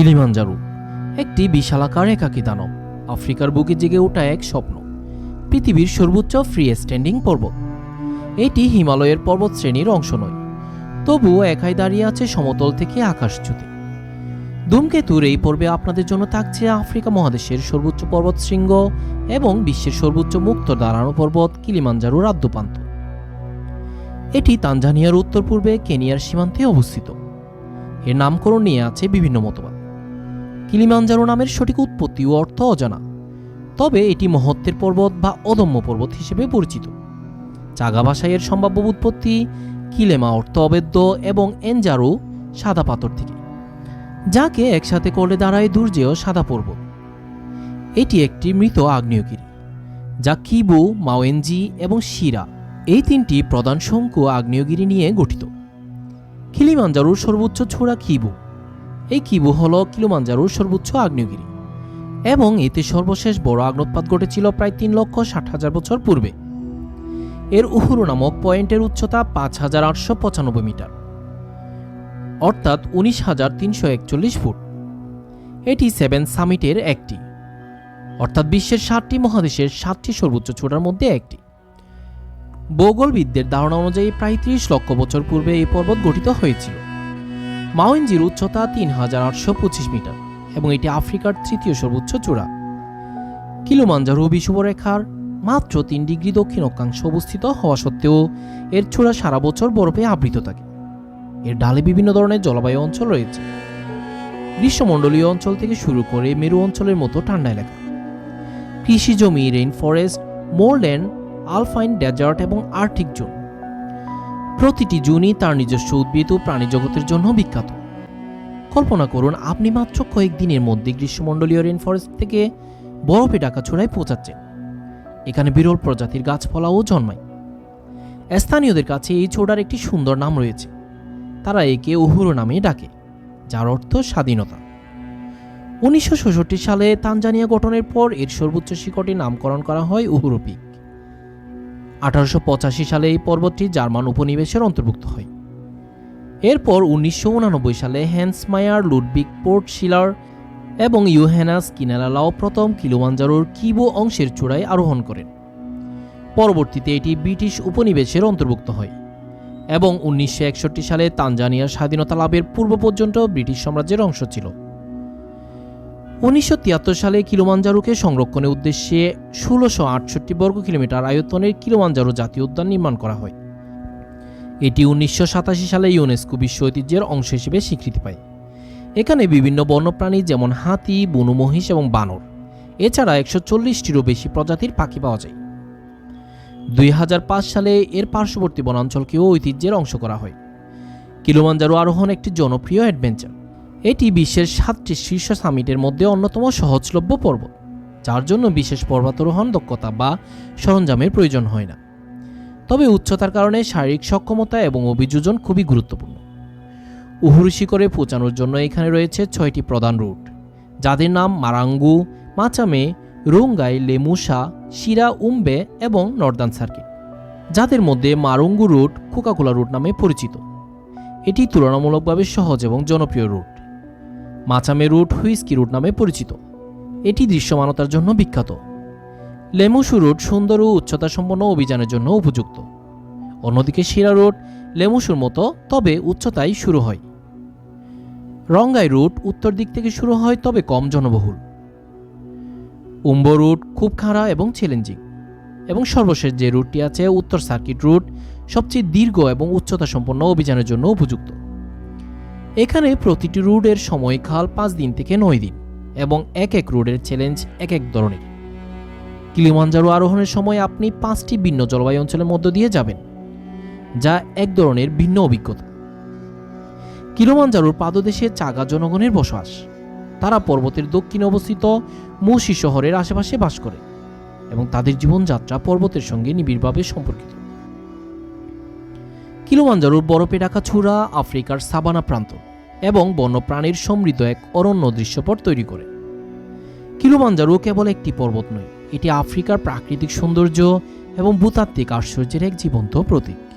Kilimanjaro, একটি বিশালাকার একাকী দানব, আফ্রিকার বুকে জেগে ওঠা এক স্বপ্ন, পৃথিবীর সর্বোচ্চ ফ্রি স্ট্যান্ডিং পর্বত। এটি হিমালয়ের পর্বত শ্রেণির অংশ নয়, তবুও একাই দাঁড়িয়ে আছে সমতল থেকে আকাশ ছুতে ধূমকেতুর এই পর্বে আপনাদের জন্য থাকছে আফ্রিকা মহাদেশের সর্বোচ্চ পর্বত শৃঙ্গ এবং বিশ্বের সর্বোচ্চ মুক্ত দাঁড়ানো পর্বত কিলিমাঞ্জারোর আদ্যপান্ত। এটি তানজানিয়ার উত্তর পূর্বে কেনিয়ার সীমান্তে অবস্থিত। এর নামকরণ নিয়ে আছে বিভিন্ন মতবাদ। কিলিমাঞ্জারো নামের সঠিক উৎপত্তি ও অর্থ অজানা। তবে এটি মহত্বের পর্বত বা অদম্য পর্বত হিসেবে পরিচিত। চাগা ভাষায় সম্ভাব্য উৎপত্তি কিলেমা অর্থ অবেদ্য এবং এনজারু সাদা পাথর থেকে, যাকে একসাথে করলে দাঁড়ায় দুর্জেয় সাদা পর্বত। এটি একটি মৃত আগ্নেয়গিরি, যা কিবু, মাওয়েনজি এবং শিরা, এই তিনটি প্রধান শঙ্কু আগ্নেয়গিরি নিয়ে গঠিত। কিলিমাঞ্জারুর সর্বোচ্চ ছোড়া কিবু এই কিবু হল কিলিমাঞ্জারুর সর্বোচ্চ আগ্নেয়গিরি। এবং এতে সর্বশেষ বড় আগ্নোৎপাত ঘটেছিল প্রায় তিন লক্ষ ষাট হাজার বছর পূর্বে। এর উহুরু নামক পয়েন্টের উচ্চতা পাঁচ হাজার আটশো পঁচানব্বই মিটার। অর্থাৎ উনিশ হাজার তিনশো একচল্লিশ ফুট। এটি সেভেন সামিটের একটি। অর্থাৎ বিশ্বের সাতটি মহাদেশের সাতটি সর্বোচ্চ চূড়ার মধ্যে একটি। ভৌগোলবিদদের ধারণা অনুযায়ী প্রায় ত্রিশ লক্ষ বছর পূর্বে এই পর্বত গঠিত হয়েছিল। মাউইনজির উচ্চতা তিন হাজার আটশো পঁচিশ মিটার এবং এটি আফ্রিকার তৃতীয় সর্বোচ্চ চূড়া। কিলোমাঞ্জারো বিষুবরেখার মাত্র তিন ডিগ্রি দক্ষিণ অক্ষাংশে অবস্থিত হওয়া সত্ত্বেও এর চূড়া সারা বছর বরফে আবৃত থাকে। এর ডালে বিভিন্ন ধরনের জলবায়ু অঞ্চল রয়েছে। গ্রীষ্মমণ্ডলীয় অঞ্চল থেকে শুরু করে মেরু অঞ্চলের মতো ঠান্ডা এলাকা। কৃষি জমি rain forest moorland alpine desert এবং আর্কটিক জোন। প্রতিটি জোনই তার নিজস্ব উদ্ভিদ ও প্রাণী জগতের জন্য বিখ্যাত। কল্পনা করুন, আপনি মাত্র কয়েকদিনের মধ্যে গ্রীষ্মমণ্ডলীয় রেইন ফরেস্ট থেকে বরফে ঢাকা ছড়ায় পৌঁছাচ্ছেন। এখানে বিরল প্রজাতির গাছপালাও জন্মায়। স্থানীয়দের কাছে এই ছোড়ার একটি সুন্দর নাম রয়েছে। তারা একে উহুরু নামে ডাকে, যার অর্থ স্বাধীনতা। উনিশশো সালে তানজানিয়া গঠনের পর এর সর্বোচ্চ শিখরটির নামকরণ করা হয় উহুরু পিক। আঠারোশো পঁচাশি সালে এই পর্বতটি জার্মান উপনিবেশের অন্তর্ভুক্ত হয়। এরপর উনিশশো সালে হ্যান্সমায়ার লুডবিক পোর্ট শিলার এবং ইউহেনাস কিনালালাও প্রথম কিলোমাঞ্জারোর কিবো অংশের চূড়ায় আরোহণ করেন। পরবর্তীতে এটি ব্রিটিশ উপনিবেশের অন্তর্ভুক্ত হয় এবং উনিশশো একষট্টি সালে তানজানিয়ার স্বাধীনতা লাভের পূর্ব পর্যন্ত ব্রিটিশ সাম্রাজ্যের অংশ ছিল। উনিশশো তিয়াত্তর সালে কিলোমাঞ্জারোকে সংরক্ষণের উদ্দেশ্যে ষোলোশো আটষট্টি বর্গ কিলোমিটার আয়তনের কিলোমাঞ্জারো জাতীয় উদ্যান নির্মাণ করা হয়। এটি উনিশশো সাতাশি সালে ইউনেস্কো বিশ্ব ঐতিহ্যের অংশ হিসেবে স্বীকৃতি পায়। এখানে বিভিন্ন বন্যপ্রাণী যেমন হাতি, বনু মহিষ এবং বানর, এছাড়া একশো চল্লিশটিরও বেশি প্রজাতির পাখি পাওয়া যায়। দুই হাজার পাঁচ সালে এর পার্শ্ববর্তী বনাঞ্চলকেও ঐতিহ্যের অংশ করা হয়। কিলোমাঞ্জারো আরোহণ একটি জনপ্রিয় অ্যাডভেঞ্চার। এটি বিশ্বের সাতটি শীর্ষ সামিটের মধ্যে অন্যতম সহজলভ্য পর্বত, যার জন্য বিশেষ পর্বতারোহণ দক্ষতা বা সরঞ্জামের প্রয়োজন হয় না। তবে উচ্চতার কারণে শারীরিক সক্ষমতা এবং অভিযোজন খুবই গুরুত্বপূর্ণ। উহুরু শিখরে পৌঁছানোর জন্য এখানে রয়েছে ছয়টি প্রধান রুট, যাদের নাম মারাঙ্গু, মাচামে, রুঙ্গাই, লেমুসা, শিরা, উম্বে এবং নর্দার্ন সার্কিট, যাদের মধ্যে মারুঙ্গু রুট কোকাকোলা রুট নামে পরিচিত। এটি তুলনামূলকভাবে সহজ এবং জনপ্রিয় route. Machame route whiskey route নামে পরিচিত। এটি দৃশ্যমানতার জন্য বিখ্যাত। লেমুসু রুট সুন্দর ও উচ্চতা সম্পন্ন অভিযানের জন্য উপযুক্ত। অন্যদিকে শিরা রুট লেমুসুর মতো, তবে উচ্চতায় শুরু হয়। রঙ্গাই রুট উত্তর দিক থেকে শুরু হয়, তবে কম জনবহুল। উম্ব রুট খুব খাড়া এবং চ্যালেঞ্জিং এবং সর্বশেষ যে রুটটি আছে, উত্তর সার্কিট রুট, সবচেয়ে দীর্ঘ এবং উচ্চতা সম্পন্ন অভিযানের জন্য উপযুক্ত। এখানে প্রতিটি রুটের সময়কাল পাঁচ দিন থেকে নয় দিন এবং এক এক রুটের চ্যালেঞ্জ এক এক ধরনের। কিলিমাঞ্জারো আরোহণের সময় আপনি পাঁচটি ভিন্ন জলবায়ু অঞ্চলের মধ্য দিয়ে যাবেন, যা এক ধরনের ভিন্ন অভিজ্ঞতা। কিলোমাঞ্জারোর পাদদেশে চাগা জনগণের বসবাস। তারা পর্বতের দক্ষিণে অবস্থিত মুসি শহরের আশেপাশে বাস করে এবং তাদের জীবনযাত্রা পর্বতের সঙ্গে নিবিড়ভাবে সম্পর্কিত। কিলোমাঞ্জারোর বরফে ঢাকা ছুড়া আফ্রিকার সাবানা প্রান্ত। এবং বন্যপ্রাণীর সমৃদ্ধ এক অরণ্য দৃশ্যপট তৈরি করে। কিলোমাঞ্জারো কেবল একটি পর্বত নয়, এটি আফ্রিকার প্রাকৃতিক সৌন্দর্য এবং ভূতাত্ত্বিক আশ্চর্যের এক জীবন্ত প্রতীক।